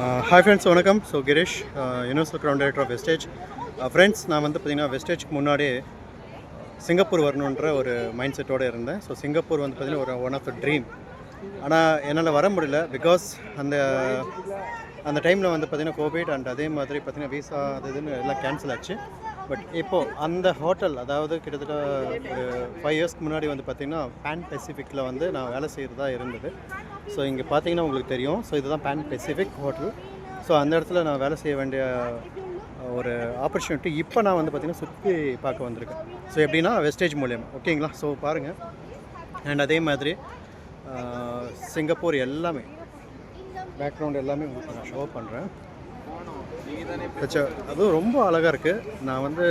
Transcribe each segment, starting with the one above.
Uh, hi friends வணக்கம். So Girish universal ground director of wastage friends நான் வந்து பார்த்திங்கன்னா வெஸ்டேஜ்க்கு முன்னாடி சிங்கப்பூர் வரணுன்ற ஒரு மைண்ட் செட்டோடு இருந்தேன். ஸோ சிங்கப்பூர் வந்து பார்த்திங்கன்னா ஒரு ஒன் ஆஃப் த ட்ரீம் ஆனால் என்னால் வர முடியல. பிகாஸ் அந்த அந்த டைமில் வந்து பார்த்திங்கன்னா கோவிட் அண்ட் அதே மாதிரி பார்த்திங்கன்னா விசா அது இதுன்னு எல்லாம் கேன்சல் ஆச்சு. பட் இப்போது அந்த ஹோட்டல் அதாவது கிட்டத்தட்ட ஒரு ஃபைவ் இயர்ஸ்க்கு முன்னாடி வந்து பார்த்திங்கன்னா பேன் பெசிஃபிக்கில் வந்து நான் வேலை செய்கிறதா இருந்தது. ஸோ இங்கே பார்த்தீங்கன்னா உங்களுக்கு தெரியும். ஸோ இதுதான் பேன் பெசிஃபிக் ஹோட்டல் ஸோ அந்த இடத்துல நான் வேலை செய்ய வேண்டிய ஒரு ஆப்பர்ச்சுனிட்டி இப்போ நான் வந்து பார்த்திங்கன்னா சுற்றி பார்க்க வந்திருக்கேன். ஸோ எப்படின்னா வெஸ்டேஜ் மூலியமாக ஓகேங்களா ஸோ பாருங்கள் அண்ட் அதே மாதிரி சிங்கப்பூர் எல்லாமே பேக்ரவுண்ட் எல்லாமே உங்களுக்கு நான் ஷோ பண்ணுறேன் வச்ச அதுவும் ரொம்ப அழகாக இருக்குது நான் வந்து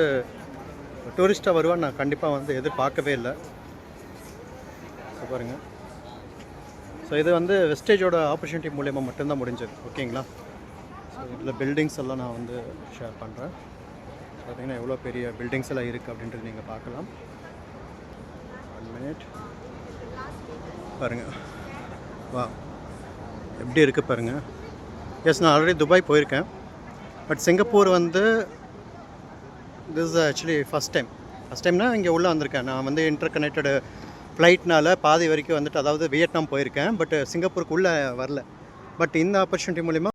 டூரிஸ்ட்டாக வருவேன் நான் கண்டிப்பாக வந்து எதிர்பார்க்கவே இல்லை. பாருங்கள் ஸோ இது வந்து வெஸ்டேஜோட ஆப்பர்ச்சுனிட்டி மூலயமா மட்டும்தான் முடிஞ்சது. ஓகேங்களா ஸோ இதில் பில்டிங்ஸ் எல்லாம் நான் வந்து ஷேர் பண்ணுறேன் பார்த்தீங்கன்னா எவ்வளோ பெரிய பில்டிங்ஸ் எல்லாம் இருக்குது அப்படின்றது நீங்கள் பார்க்கலாம். ஒன் மினிட் பாருங்கள் வா எப்படி இருக்குது பாருங்கள் எஸ் நான் ஆல்ரெடி துபாய் போயிருக்கேன். பட் சிங்கப்பூர் வந்து this actually first time first டைம்னா இங்கே உள்ளே வந்திருக்கேன். நான் வந்து இன்டர் கனெக்டடு ஃப்ளைட்னால பாதி வரைக்கும் வந்துட்டு அதாவது வியட்நாம் போயிருக்கேன். பட் சிங்கப்பூருக்கு உள்ளே வரல. பட் இந்த ஆப்பர்ச்சுனிட்டி மூலிமா